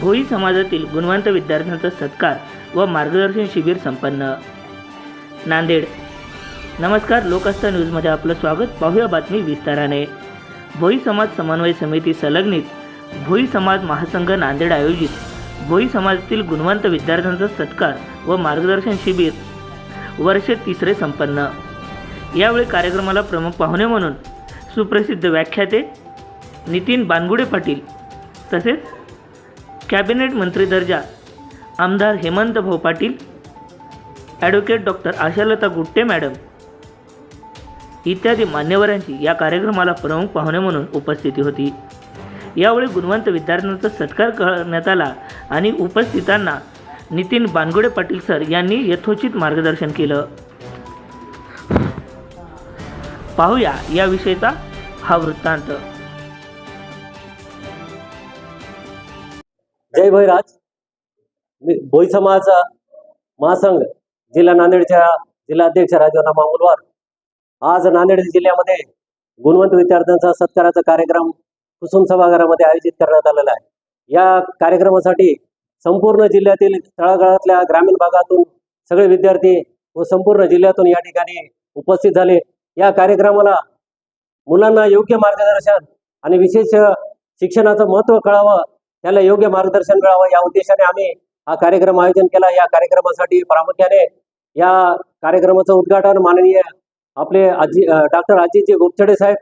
भोई समाजातील गुणवंत विद्यार्थ्यांचा सत्कार व मार्गदर्शन शिबिर संपन्न. नांदेड. नमस्कार लोकस्ता न्यूजमध्ये आपलं स्वागत. पाहूया बातमी विस्ताराने. भोई समाज समन्वय समिती संलग्नित भोई समाज महासंघ नांदेड आयोजित भोई समाजातील गुणवंत विद्यार्थ्यांचा सत्कार व मार्गदर्शन शिबिर वर्ष तिसरे संपन्न. यावेळी कार्यक्रमाला प्रमुख पाहुणे म्हणून सुप्रसिद्ध व्याख्याते नितीन बानगुडे पाटील तसेच कॅबिनेट मंत्री दर्जा आमदार हेमंत भाऊ Patil advocate doctor Ashalata Gutte madam इत्यादी मान्यवरांची या कार्यक्रमाला प्रमुख पाहुणे म्हणून उपस्थिती होती. यावेळी गुणवंत विद्यार्थ्यांचा सत्कार करण्यात आला आणि उपस्थितांना नितीन बानगुडे पाटील सर यांनी यथोचित मार्गदर्शन केलं. पाहूया याविषयीचा हा वृत्तांत. जय भैराज. मी भोई समाज महासंघ जिल्हा नांदेडच्या जिल्हाध्यक्ष राजीवना मामुलवार. आज नांदेड जिल्ह्यामध्ये गुणवंत विद्यार्थ्यांचा सत्काराचा कार्यक्रम कुसुम सभागृहामध्ये आयोजित करण्यात आलेला आहे. या कार्यक्रमासाठी संपूर्ण जिल्ह्यातील तळागाळातल्या ग्रामीण भागातून सगळे विद्यार्थी व संपूर्ण जिल्ह्यातून या ठिकाणी उपस्थित झाले. या कार्यक्रमाला मुलांना योग्य मार्गदर्शन आणि विशेष शिक्षणाचं महत्त्व कळावं त्याला योग्य मार्गदर्शन मिळावं. या उद्देशाने आम्ही हा कार्यक्रम आयोजन केला. या कार्यक्रमासाठी प्रामुख्याने या कार्यक्रमाचं उद्घाटन माननीय आपले आजी डॉक्टर अजितजी गोपछडे साहेब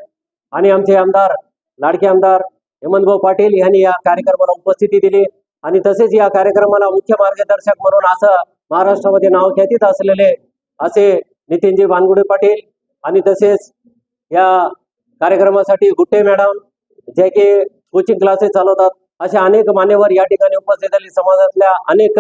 आणि आमचे आमदार लाडके आमदार हेमंतभाऊ पाटील यांनी या कार्यक्रमाला उपस्थिती दिली आणि तसेच या कार्यक्रमाला मुख्य मार्गदर्शक म्हणून असं महाराष्ट्रामध्ये नाव ख्यातीत असलेले असे नितीनजी भानगुडे पाटील आणि तसेच या कार्यक्रमासाठी गुट्टे मॅडम जे की कोचिंग क्लासेस चालवतात असे अनेक मान्यवर या ठिकाणी उपस्थित झाले. समाजातल्या अनेक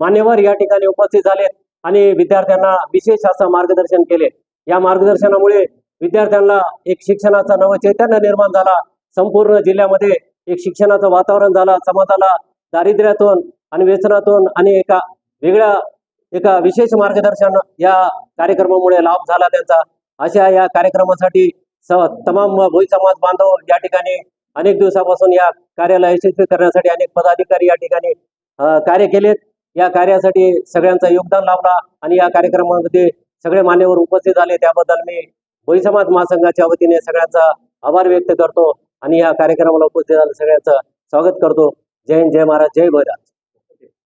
मान्यवर या ठिकाणी उपस्थित झाले आणि विद्यार्थ्यांना विशेष असं मार्गदर्शन केले. या मार्गदर्शनामुळे विद्यार्थ्यांना एक शिक्षणाचा नव चैतन्य निर्माण झाला. संपूर्ण जिल्ह्यामध्ये एक शिक्षणाचं वातावरण झालं. समाजाला दारिद्र्यातून आणि व्यसनातून आणि एका वेगळ्या एका विशेष मार्गदर्शन या कार्यक्रमामुळे लाभ झाला त्यांचा. अशा या कार्यक्रमासाठी स- तमाम भोई समाज बांधव या ठिकाणी अनेक दिवसापासून या कार्याला यशस्वी करण्यासाठी अनेक पदाधिकारी या ठिकाणी कार्य केलेत. या कार्यासाठी सगळ्यांचा योगदान लाभला आणि या कार्यक्रमामध्ये सगळे मान्यवर उपस्थित झाले. त्याबद्दल मी भोई समाज महासंघाच्या वतीने सगळ्यांचा आभार व्यक्त करतो आणि या कार्यक्रमाला उपस्थित झाले सगळ्यांचं स्वागत करतो. जय हिंद जय महाराज जय भैराज